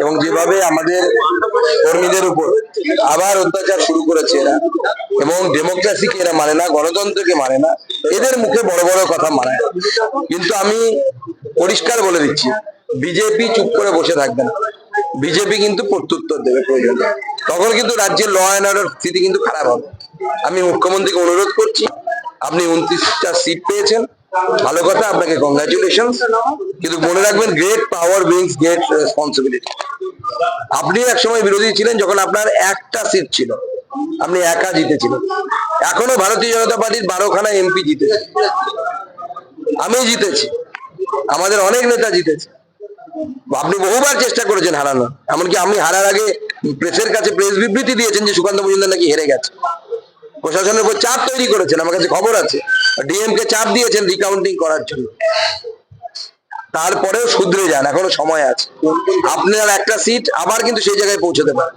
এবং যেভাবে আমাদের কর্মীদের উপর আবার অত্যাচার শুরু করেছে এরা। এবং ডেমোক্রেসিকে এরা মানে না, গণতন্ত্রকে মানে না, এদের মুখে বড় বড় কথা মানায় কিন্তু আমি পরিষ্কার বলে দিচ্ছি, বিজেপি চুপ করে বসে থাকবে না। বিজেপি কিন্তু প্রত্যুত্তর দেবে প্রয়োজন। তখন কিন্তু রাজ্যের ল অ্যান্ড অর্ডার স্থিতি কিন্তু খারাপ হবে। আমি মুখ্যমন্ত্রীকে অনুরোধ করছি, আপনি উনত্রিশটা সিট পেয়েছেন। ভালো কথা, আপনাকে কংগ্রাচুলেশন কিন্তু মনে রাখবেন great power brings great responsibility আপনি এক সময় বিরোধী ছিলেন যখন আপনার একটা সিট ছিল। আপনি একা জিতেছিলেন। এখনও ভারতীয় জনতা পার্টির বারোখানা এমপি জিতেছে। আমি জিতেছি। আমাদের অনেক নেতা জিতেছে। আপনি বহুবার চেষ্টা করেছেন হারানো এমনকি আমি হারার আগে প্রেসের কাছে প্রেস বিবৃতি দিয়েছেন যে সুকান্ত মজুমদার নাকি হেরে গেছে। প্রশাসনের উপর চাপ তৈরি করেছেন। আমার কাছে খবর আছে। ডিএম কে চাপ দিয়েছেন রিকাউন্টিং করার জন্য। তারপরেও শুধরে যান, এখনও সময় আছে। আপনার একটা সিট আবার কিন্তু সেই জায়গায় পৌঁছতে পারে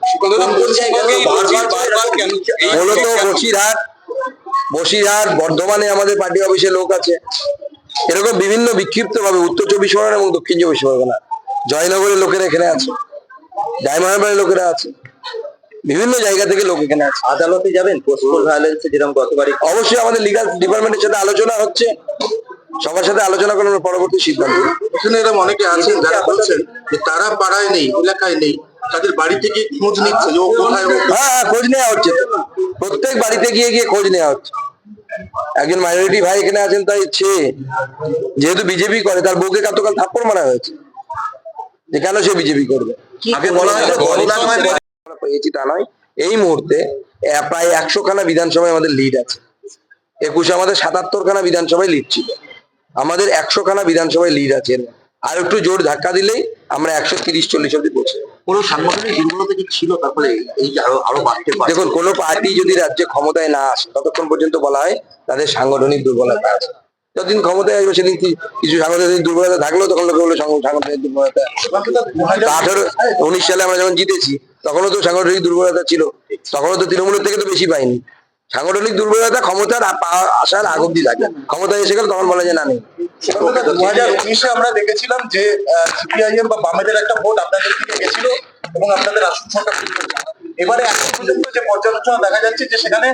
মূলত বসিরহাট বর্ধমানে আমাদের পার্টি অফিসে লোক আছে। এরকম বিভিন্ন বিক্ষিপ্ত ভাবে উত্তর চব্বিশ পরগনা এবং দক্ষিণ চব্বিশ পরগনা। জয়নগরের লোকেরা এখানে আছে। ডায়মন্ডবাড়ির লোকেরা আছে। বিভিন্ন জায়গা থেকে লোক এখানে আছে আদালতে যাবেন? পোস্টপোল ভায়োলেন্সে যেরকম গতবারই অবশ্যই আমাদের লিগাল ডিপার্টমেন্টের সাথে আলোচনা হচ্ছে। সবার সাথে আলোচনা করে আমরা পরবর্তী সিদ্ধান্ত এখানে এরকম অনেকে আছেন যারা বলছেন যে তারা পাড়ায় নেই এলাকায় নেই তাদের বাড়ি থেকে খোঁজ নিচ্ছে যে ও কোথায় হ্যাঁ হ্যাঁ খোঁজ নেওয়া হচ্ছে। প্রত্যেক বাড়িতে গিয়ে গিয়ে খোঁজ নেওয়া হচ্ছে। একজন মাইনরিটি ভাই এখানে আছেন তাই ইচ্ছে যেহেতু বিজেপি করে তার বউকে গতকাল থাপ্পড় মারা হয়েছে। যে কেন সে বিজেপি করবে? আগে বলা আমরা পেয়েছি তা নয়। এই মুহূর্তে প্রায় একশো খানা বিধানসভায় আমাদের লিড আছে। একুশে আমাদের সাতাত্তর খানা বিধানসভায় লিড ছিল। আমাদের একশো খানা বিধানসভায় লিড আছে। আর একটু জোর ধাক্কা দিলেই আমরা একশো তিরিশ চল্লিশ অব্দি পৌঁছে। কোনো সাংগঠনিক দুর্বলতা কি ছিল? তারপরে এই আরও আরও বাড়তে পারে। দেখুন কোনো পার্টি যদি রাজ্যে ক্ষমতায় না আসে ততক্ষণ পর্যন্ত বলা হয় তাদের সাংগঠনিক দুর্বলতা আছে। যতদিন ক্ষমতায় আসবে সেদিন কিছু সাংগঠনিক দুর্বলতা থাকলেও তখন লোকে বলে সাংগ- সাংগঠনিক দুর্বলতা। আঠারো উনিশ সালে আমরা যখন জিতেছি তখনও তো সাংগঠনিক দুর্বলতা ছিল। তখনও তো তৃণমূলের থেকে তো বেশি পাইনি। সাংগঠনিক দুর্বলতা ক্ষমতার আসার আগ অব্দি থাকে ক্ষমতায় এসে গেলে তখন বলা যায় না নেই দু হাজার উনিশে আমরা দেখেছিলাম যে সিপিআইএম বা বামেদের একটা ভোট আপনাদের দিকে গেছিল এবং আপনাদের আসন সংখ্যা এবারে এখন পর্যন্ত যে পর্যালোচনা দেখা যাচ্ছে যে সেখানে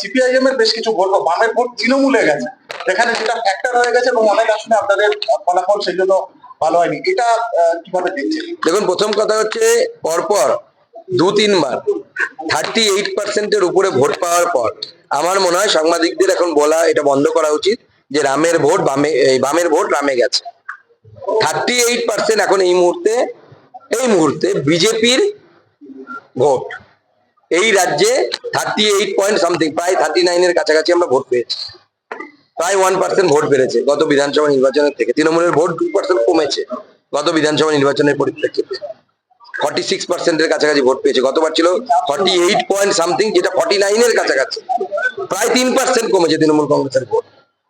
সিপিআইএম এর বেশ কিছু ভোট বা বামের ভোট তৃণমূলে গেছে। যেখানে যেটা ফ্যাক্টর হয়ে গেছে এবং অনেক আসনে আপনাদের ফলাফল সেই জন্য ভালো হয়নি। এটা কীভাবে দেখছেন? দেখুন, প্রথম কথা হচ্ছে পরপর দু, তিনবার থার্টি এইট পার্সেন্টের উপরে ভোট পাওয়ার পর আমার মনে হয় সাংবাদিকদের এখন বলা, এটা বন্ধ করা উচিত যে রামের ভোট বামে বামের ভোট রামে গেছে। থার্টি এইট পার্সেন্ট এখন এই মুহূর্তে এই মুহূর্তে বিজেপির ভোট। এই রাজ্যে থার্টি এইট পয়েন্ট সামথিং প্রায় থার্টি নাইনের কাছাকাছি আমরা ভোট পেয়েছি। প্রায় ওয়ান পার্সেন্ট ভোট বেড়েছে গত বিধানসভা নির্বাচনের থেকে। তৃণমূলের ভোট দু পার্সেন্ট কমেছে গত বিধানসভা নির্বাচনের পরিপ্রেক্ষিতে। ফর্টি সিক্স পার্সেন্টের কাছাকাছি ভোট পেয়েছে। গতবার ছিল ফর্টি এইট পয়েন্ট সামথিং যেটা ফর্টি নাইনের কাছাকাছি। প্রায় তিন পার্সেন্ট কমেছে তৃণমূল কংগ্রেসের ভোট।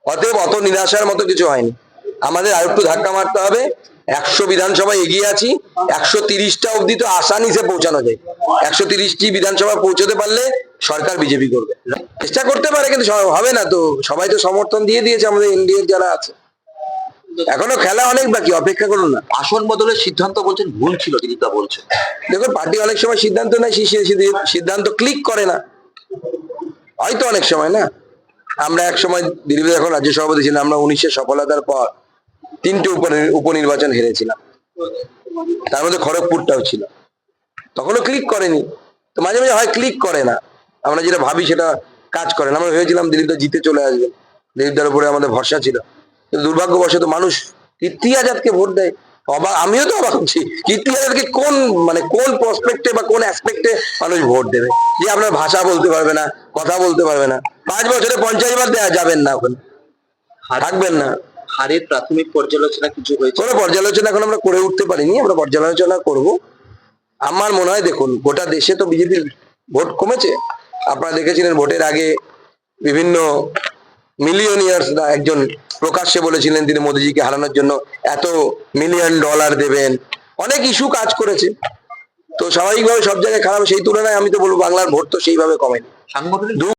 অতএব অত নিরাশার মতো কিছু হয়নি। আমাদের আর একটু ধাক্কা মারতে হবে। একশো বিধানসভায় এগিয়ে আছি একশো তিরিশটা অব্দি তো আসানিসে পৌঁছানো যায়। একশো তিরিশটি বিধানসভা পৌঁছতে পারলে সরকার বিজেপি করবে। চেষ্টা করতে পারে কিন্তু হবে না তো সবাই তো সমর্থন দিয়ে দিয়েছে আমাদের ইন্ডিয়ার যারা আছে। এখনও খেলা অনেক বাকি অপেক্ষা করুন না। আসন বদলের সিদ্ধান্ত বলছেন ভুল ছিল দিদিতা বলছেন। দেখুন পার্টি অনেক সময় সিদ্ধান্ত নেয় সিদ্ধান্ত ক্লিক করে না। হয়তো অনেক সময় না? আমরা এক সময় দিল্লিতে এখন রাজ্য সভাপতি ছিলাম আমরা উনিশের সফলতার পর তিনটে উপ উপনির্বাচন হেরেছিলাম। তার মধ্যে খড়গপুরটাও ছিল। তখনও ক্লিক করেনি। তো মাঝে মাঝে হয় ক্লিক করে না। আমরা যেটা ভাবি সেটা কাজ করে না। আমরা ভেবেছিলাম দিলীপদা জিতে চলে আসবে। দিলীপদার উপরে আমাদের ভরসা ছিল। কিন্তু দুর্ভাগ্যবশত মানুষ কীর্তি আজাদকে ভোট দেয়। অবাক আমিও তো অবাক হচ্ছি। কীর্তি আজাদকে কোন মানে কোন প্রসপেক্টে বা কোন অ্যাসপেক্টে মানুষ ভোট দেবে? যে আপনার ভাষা বলতে পারবে না, কথা বলতে পারবে না। পাঁচ বছরে পঞ্চাশ বার দেওয়া যাবেন না ওখানে থাকবেন না। হারের প্রাথমিক পর্যালোচনা কিছু হয়েছে? কোনো পর্যালোচনা এখন আমরা করে উঠতে পারিনি আমরা পর্যালোচনা করব। আমার মনে হয় দেখুন গোটা দেশে তো বিজেপির ভোট কমেছে। আপনারা দেখেছিলেন ভোটের আগে বিভিন্ন মিলিয়নিয়ার্স একজন প্রকাশ্যে বলেছিলেন তিনি মোদিজিকে হারানোর জন্য এত মিলিয়ন ডলার দেবেন। অনেক ইস্যু কাজ করেছে। তো স্বাভাবিকভাবে সব জায়গায় খারাপ সেই তুলনায় আমি তো বলব বাংলার ভোট তো সেইভাবে কমেনি। সাংগঠনিক